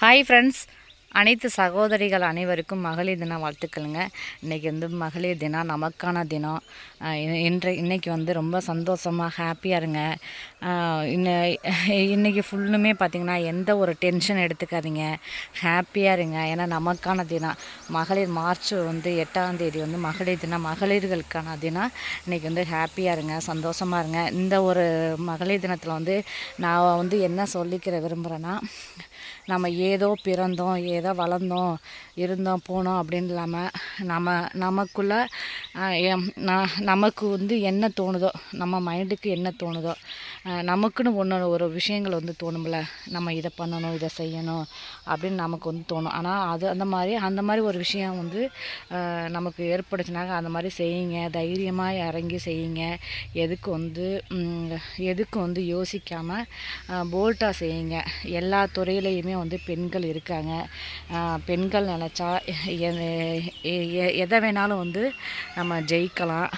Hi friends அனைத்து சகோதரிகள் அனைவருக்கும் மகளிர் தின வாழ்த்துக்களுங்க. இன்றைக்கி வந்து மகளிர் தினம் நமக்கான தினம். இன்றை இன்றைக்கி வந்து ரொம்ப சந்தோஷமாக ஹாப்பியாக இருங்க. இன்ன இன்றைக்கி ஃபுல்லுமே பார்த்திங்கன்னா எந்த ஒரு டென்ஷன் எடுத்துக்காதீங்க. ஹாப்பியாக இருங்க. ஏன்னா நமக்கான தினம் மகளிர் மார்ச் வந்து எட்டாம் தேதி வந்து மகளிர் தினம் மகளிர்களுக்கான தினம் இன்றைக்கி வந்து ஹாப்பியாக இருங்க சந்தோஷமாக இருங்க. இந்த ஒரு மகளிர் தினத்தில் வந்து நான் வந்து என்ன சொல்லிக்கிற விரும்புகிறேன்னா நம்ம ஏதோ பிறந்தோம் ஏ ஏதோ வளர்ந்தோம் இருந்தோம் போனோம் அப்படின்னு இல்லாமல் நம்ம நமக்குள்ளே எம்- நமக்கு வந்து என்ன தோணுதோ நம்ம மைண்டுக்கு என்ன தோணுதோ நமக்குன்னு ஒன்று ஒரு விஷயங்கள் வந்து தோணும்ல நம்ம இதை பண்ணணும் இதை செய்யணும் அப்படின்னு நமக்கு வந்து தோணும். ஆனால் அது அந்த மாதிரி அந்த மாதிரி ஒரு விஷயம் வந்து நமக்கு ஏற்படுச்சுனாக்க அந்த மாதிரி செய்யுங்க தைரியமாக இறங்கி செய்யுங்க. எதுக்கு வந்து எதுக்கு வந்து யோசிக்காமல் போல்ட்டாக செய்யுங்க. எல்லா துறையிலையுமே வந்து பெண்கள் இருக்காங்க. பெண்கள் நினச்சா எதை வேணாலும் வந்து நம்ம ஜெயிக்கலாம்.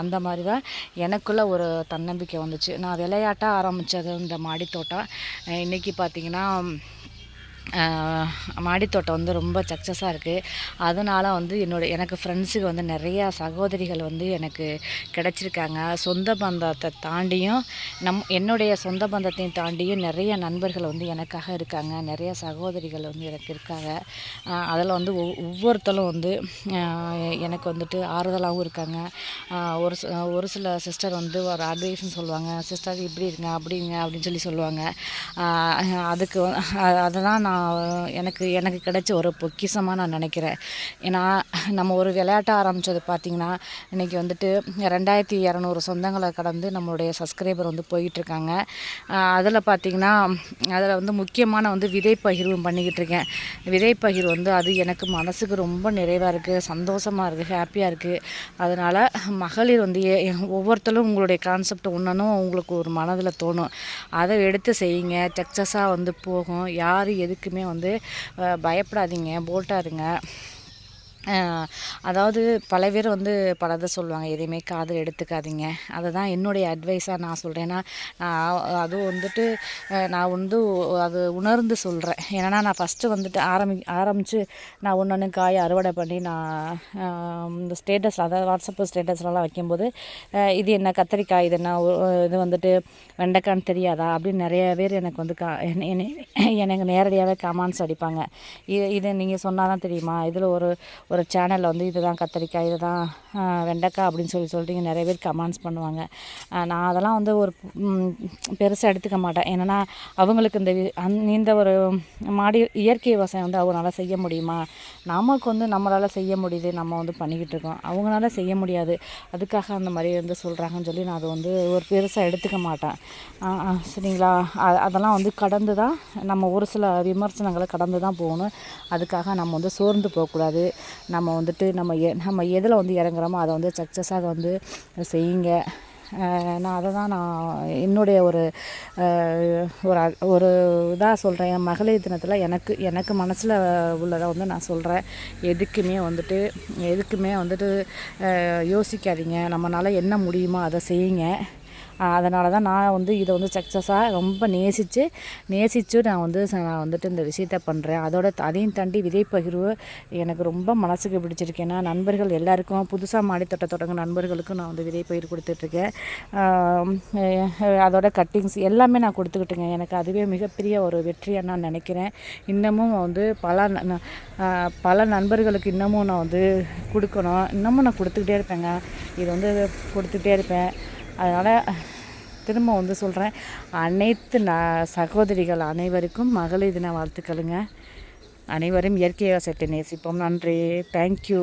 அந்த மாதிரி தான் எனக்குள்ளே ஒரு தன்னம்பிக்கை வந்துச்சு. நான் விளையாட்டாக ஆரம்பித்தது இந்த மாடித்தோட்டம். இன்றைக்கி இன்னைக்கு பார்த்தீங்கன்னா மாடித்தோட்டம் வந்து ரொம்ப சக்ஸஸாக இருக்குது அதனால் வந்து என்னோடய எனக்கு ஃப்ரெண்ட்ஸுக்கு வந்து நிறையா சகோதரிகள் வந்து எனக்கு கிடச்சிருக்காங்க. சொந்த பந்தத்தை தாண்டியும் நம் என்னுடைய சொந்த பந்தத்தையும் தாண்டியும் நிறைய நண்பர்கள் வந்து எனக்காக இருக்காங்க. நிறைய சகோதரிகள் வந்து எனக்கு இருக்காங்க. அதில் வந்து ஒவ்- ஒவ்வொருத்தரும் வந்து எனக்கு வந்துட்டு ஆறுதலாகவும் இருக்காங்க. ஒரு ஒரு சில சிஸ்டர் வந்து ஒரு அட்வைஸ்னு சொல்லுவாங்க. சிஸ்டர் இப்படி இருங்க அப்படிங்க அப்படின்னு சொல்லி சொல்லுவாங்க. அதுக்கு அதெல்லாம் நான் எனக்கு எனக்கு கிடைச்ச ஒரு பொக்கிஷமாக நான் நினைக்கிறேன். ஏன்னா நம்ம ஒரு விளையாட்ட ஆரம்பித்தது பார்த்திங்கன்னா இன்றைக்கி வந்துட்டு ரெண்டாயிரத்தி இரநூறு சொந்தங்களை கடந்து நம்மளுடைய சப்ஸ்கிரைபர் வந்து போயிட்டுருக்காங்க. அதில் பார்த்திங்கன்னா அதில் வந்து முக்கியமான வந்து விதை பகிர்வு பண்ணிக்கிட்டு இருக்கேன். விதை பகிர்வு வந்து அது எனக்கு மனசுக்கு ரொம்ப நிறைவாக இருக்குது சந்தோஷமாக இருக்குது ஹாப்பியாக இருக்குது அதனால் மகளிர் வந்து ஏ- ஒவ்வொருத்தரும் உங்களுடைய கான்செப்ட் ஒன்றுனும் உங்களுக்கு ஒரு மனதில் தோணும். அதை எடுத்து செய்யுங்க. சக்ஸஸாக வந்து போகும். யார் எதுக்கு யாருக்குமே வந்து பயப்படாதீங்க போல்ட்டாருங்க அதாவது பல பேர் வந்து பலதை சொல்லுவாங்க எதையுமே காதில் எடுத்துக்காதீங்க. அதை தான் என்னுடைய அட்வைஸாக நான் சொல்கிறேன்னா நான் அதுவும் வந்துட்டு நான் வந்து அது உணர்ந்து சொல்கிறேன் ஏன்னா நான் ஃபஸ்ட்டு வந்துட்டு ஆரம்பி ஆரம்பித்து நான் ஒன்று ஒன்று காய் அறுவடை பண்ணி நான் இந்த ஸ்டேட்டஸ் அதாவது வாட்ஸ்அப் ஸ்டேட்டஸ்லலாம் வைக்கும்போது இது என்ன கத்திரிக்காய் இது என்ன ஒ- இது வந்துட்டு வெண்டைக்கான்னு தெரியாதா? அப்படின்னு நிறைய பேர் எனக்கு வந்து கா எனக்கு நேரடியாகவே கமெண்ட்ஸ் அடிப்பாங்க. இது இது நீங்கள் சொன்னால் தான் தெரியுமா? இதில் ஒரு ஒரு சேனலில் வந்து இதுதான் கத்திரிக்காய் இதுதான் வெண்டைக்காய் அப்படின்னு சொல்லி சொல்லிட்டு நிறைய பேர் கமெண்ட்ஸ் பண்ணுவாங்க. நான் அதெல்லாம் வந்து ஒரு பெருசாக எடுத்துக்க மாட்டேன். ஏன்னா அவங்களுக்கு இந்த வி- அந் இந்த ஒரு மாடி இயற்கை விவசாயம் வந்து அவங்களால செய்ய முடியுமா? நமக்கு வந்து நம்மளால் செய்ய முடியுது நம்ம வந்து பண்ணிக்கிட்டு இருக்கோம். அவங்களால செய்ய முடியாது. அதுக்காக அந்த மாதிரி வந்து சொல்கிறாங்கன்னு சொல்லி நான் அதை வந்து ஒரு பெருசாக எடுத்துக்க மாட்டேன். சரிங்களா? அதெல்லாம் வந்து கடந்து தான் நம்ம ஒரு சில விமர்சனங்களை கடந்து தான் போகணும். அதுக்காக நம்ம வந்து சோர்ந்து போகக்கூடாது. நம்ம வந்துட்டு நம்ம எ நம்ம எதில் வந்து இறங்குறோமோ அதை வந்து சக்ஸஸாக வந்து செய்யுங்க. நான் அதை தான் நான் என்னுடைய ஒரு ஒரு ஒரு இதாக சொல்கிறேன் என் மகளிர் தினத்தில் எனக்கு எனக்கு மனசில் உள்ளதை வந்து நான் சொல்கிறேன் எதுக்குமே வந்துட்டு எதுக்குமே வந்துட்டு யோசிக்காதீங்க. நம்மளால் என்ன முடியுமோ அதை செய்யுங்க. அதனால தான் நான் வந்து இதை வந்து சக்ஸஸாக ரொம்ப நேசித்து நேசித்து நான் வந்து நான் வந்துட்டு இந்த விஷயத்த பண்ணுறேன் அதோட அதையும் தாண்டி விதை பகிர்வு எனக்கு ரொம்ப மனசுக்கு பிடிச்சிருக்கு. ஏன்னா நண்பர்கள் எல்லாருக்கும் புதுசாக மாடித்தோட்ட தொடங்க நண்பர்களுக்கும் நான் வந்து விதை பயிர் கொடுத்துட்ருக்கேன் அதோட கட்டிங்ஸ் எல்லாமே நான் கொடுத்துக்கிட்டுங்க. எனக்கு அதுவே மிகப்பெரிய ஒரு வெற்றியாக நான் நினைக்கிறேன். இன்னமும் வந்து பல பல நண்பர்களுக்கு இன்னமும் நான் வந்து கொடுக்கணும். இன்னமும் நான் கொடுத்துக்கிட்டே இருப்பேங்க. இது வந்து கொடுத்துக்கிட்டே இருப்பேன். அதனால் திரும்ப வந்து சொல்கிறேன் அனைத்து ந சகோதரிகள் அனைவருக்கும் மகளிர் தின வாழ்த்துக்களுங்க. அனைவரும் இயற்கை விவசாயத்தை நேசிப்போம். நன்றி. தேங்க்யூ